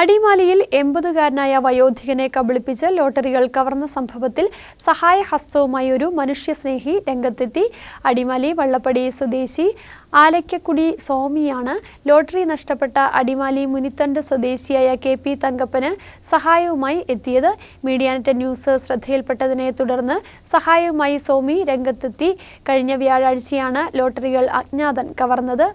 അടിമാലിയിൽ എൺപതുകാരനായ വയോധികനെ കബളിപ്പിച്ച് ലോട്ടറികൾ കവർന്ന സംഭവത്തിൽ സഹായഹസ്തവുമായി ഒരു മനുഷ്യസ്നേഹി രംഗത്തെത്തി. അടിമാലി വള്ളപ്പടി സ്വദേശി ആലയ്ക്കക്കുടി സോമിയാണ് ലോട്ടറി നഷ്ടപ്പെട്ട അടിമാലി മുനിത്തണ്ട് സ്വദേശിയായ കെ പി തങ്കപ്പന് സഹായവുമായി എത്തിയത്. മീഡിയാനെറ്റ് ന്യൂസ് ശ്രദ്ധയിൽപ്പെട്ടതിനെ തുടർന്ന് സഹായവുമായി സോമി രംഗത്തെത്തി. കഴിഞ്ഞ വ്യാഴാഴ്ചയാണ് ലോട്ടറികൾ അജ്ഞാതൻ കവർന്നത്.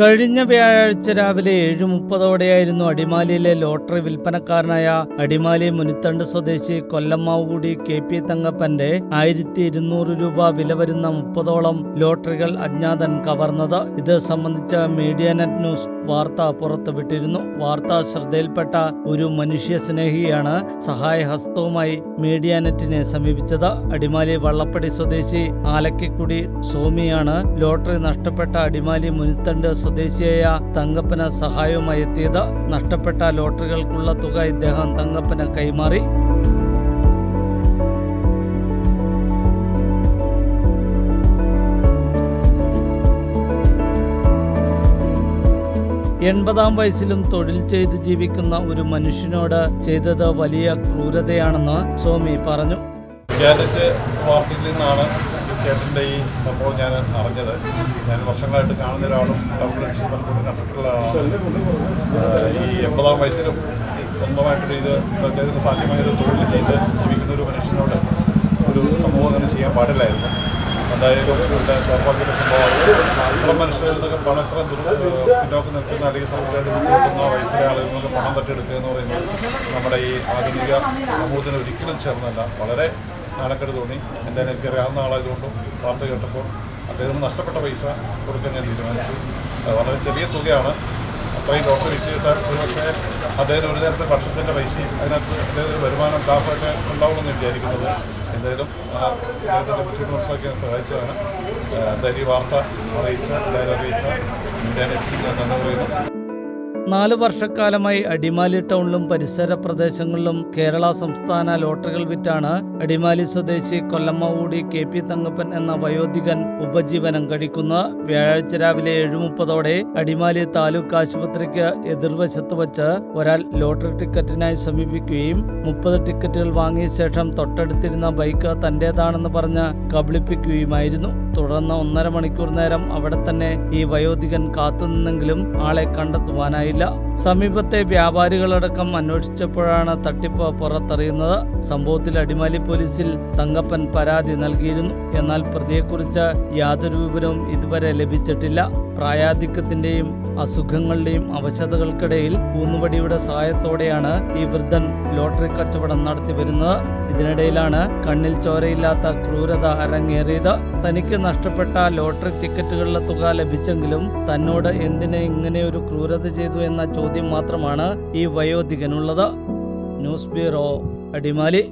കഴിഞ്ഞ വ്യാഴാഴ്ച രാവിലെ ഏഴ് മുപ്പതോടെയായിരുന്നു അടിമാലിയിലെ ലോട്ടറി വിൽപ്പനക്കാരനായ അടിമാലി മുനിത്തണ്ട് സ്വദേശി കൊല്ലമാവുകൂടി കെ പി തങ്കപ്പന്റെ ആയിരത്തി ഇരുന്നൂറ് രൂപ വില വരുന്ന മുപ്പതോളം ലോട്ടറികൾ അജ്ഞാതൻ കവർന്നത്. ഇത് സംബന്ധിച്ച മീഡിയ നെറ്റ് ന്യൂസ് വാർത്ത പുറത്തുവിട്ടിരുന്നു. വാർത്ത ശ്രദ്ധയിൽപ്പെട്ട ഒരു മനുഷ്യ സ്നേഹിയാണ് സഹായഹസ്തവുമായി മീഡിയ നെറ്റിനെ സമീപിച്ചത്. അടിമാലി വള്ളപ്പടി സ്വദേശി ആലക്കിക്കുടി സോമിയാണ് ലോട്ടറി നഷ്ടപ്പെട്ട അടിമാലി മുനിത്തണ്ട് സ്വദേശിയായ തങ്കപ്പന് സഹായവുമായി എത്തിയത്. നഷ്ടപ്പെട്ട ലോട്ടറികൾക്കുള്ള തുക ഇദ്ദേഹം തങ്കപ്പന് കൈമാറി. എൺപതാം വയസ്സിലും തൊഴിൽ ചെയ്ത് ജീവിക്കുന്ന ഒരു മനുഷ്യനോട് ചെയ്തത് വലിയ ക്രൂരതയാണെന്ന് സ്വാമി പറഞ്ഞു. ചേട്ടന്റെ ഈ സംഭവം ഞാൻ അറിഞ്ഞത്. ഞാൻ വർഷങ്ങളായിട്ട് കാണുന്ന ഒരാളും ടൗണിൽ പലപ്പോഴും കണ്ടിട്ടുള്ള ആളാണ് ഈ എൺപതാം വയസ്സിലും സ്വന്തമായിട്ട് ഇത് അദ്ദേഹത്തിന് സാധ്യമായൊരു തൊഴിൽ ചെയ്ത് ജീവിക്കുന്ന ഒരു മനുഷ്യനോട് ഒരു സംഭവം അങ്ങനെ ചെയ്യാൻ പാടില്ലായിരുന്നു. എന്തായാലും ഇവിടെ പണം ദുർ പിന്നോക്കം നിൽക്കുന്ന അല്ലെങ്കിൽ സമൂഹമായിട്ട് ബുദ്ധിമുട്ടുന്ന നിന്നൊക്കെ പണം തട്ടിയെടുക്കുക എന്ന് പറയുന്നത് നമ്മുടെ ഈ ആധുനിക സമൂഹത്തിന് ഒരിക്കലും ചേർന്നല്ല വളരെ നാണക്കേട് തോന്നി. എന്തായാലും എനിക്കറിയാവുന്ന ആളായതുകൊണ്ടും വാർത്ത കേട്ടപ്പോൾ അദ്ദേഹത്തിന് നഷ്ടപ്പെട്ട പൈസ കൊടുക്കാൻ ഞാൻ തീരുമാനിച്ചു. വളരെ ചെറിയ തുകയാണ്. അത്രയും ലോട്ടറി വിറ്റ് കിട്ടാൻ ഒരു പക്ഷേ അദ്ദേഹം ഒരു നേരത്തെ ഭക്ഷണത്തിന്റെ പൈസയും അതിനകത്ത് അദ്ദേഹത്തിന് വരുമാനം ലാഭമൊക്കെ ഉണ്ടാവുമെന്ന് വിചാരിക്കുന്നത്. എന്തായാലും അദ്ദേഹത്തിന്റെ ബുദ്ധിമുട്ട് മനസ്സിലാക്കാൻ സഹായിച്ചതാണ് എന്തായാലും ഈ വാർത്ത അറിയിച്ച എല്ലാവരും അറിയിച്ച മീഡിയ നെറ്റിൽ ഞാൻ നന്ദി പറയുന്നു. നാല് വർഷക്കാലമായി അടിമാലി ടൗണിലും പരിസര പ്രദേശങ്ങളിലും കേരള സംസ്ഥാന ലോട്ടറികൾ വിറ്റാണ് അടിമാലി സ്വദേശി കൊല്ലമ്മൂടി കെ പി തങ്കപ്പൻ എന്ന വയോധികൻ ഉപജീവനം കഴിക്കുന്ന വ്യാഴാഴ്ച രാവിലെ ഏഴ് മുപ്പതോടെ അടിമാലി താലൂക്ക് ആശുപത്രിക്ക് എതിർവശത്ത് വച്ച് ഒരാൾ ലോട്ടറി ടിക്കറ്റിനായി സമീപിക്കുകയും മുപ്പത് ടിക്കറ്റുകൾ വാങ്ങിയ ശേഷം തൊട്ടടുത്തിരുന്ന ബൈക്ക് തന്റേതാണെന്ന് പറഞ്ഞ് കബളിപ്പിക്കുകയുമായിരുന്നു. തുടർന്ന് ഒന്നര മണിക്കൂർ നേരം അവിടെ തന്നെ ഈ വയോധികൻ കാത്തുനിന്നെങ്കിലും ആളെ കണ്ടെത്തുവാനായില്ല. സമീപത്തെ വ്യാപാരികളടക്കം അന്വേഷിച്ചപ്പോഴാണ് തട്ടിപ്പ് പുറത്തറിയുന്നത്. സംഭവത്തിൽ അടിമാലി പോലീസിൽ തങ്കപ്പൻ പരാതി നൽകിയിരുന്നു. എന്നാൽ പ്രതിയെക്കുറിച്ച് യാതൊരു വിവരവും ഇതുവരെ ലഭിച്ചിട്ടില്ല. പ്രായാധിക്യത്തിന്റെയും അസുഖങ്ങളുടെയും അവശതകൾക്കിടയിൽ ഊന്നുവടിയുടെ സഹായത്തോടെയാണ് ഈ വൃദ്ധൻ ലോട്ടറി കച്ചവടം നടത്തി വരുന്നത്. ഇതിനിടയിലാണ് കണ്ണിൽ ചോരയില്ലാത്ത ക്രൂരത അരങ്ങേറിയത്. തനിക്ക് നഷ്ടപ്പെട്ട ലോട്ടറി ടിക്കറ്റുകളിലെ തുക ലഭിച്ചെങ്കിലും തന്നോട് എന്തിനെ ഇങ്ങനെ ഒരു ക്രൂരത ചെയ്തു എന്ന ചോദ്യം മാത്രമാണ് ഈ വയോധികനുള്ളത്. News bureau Adimali.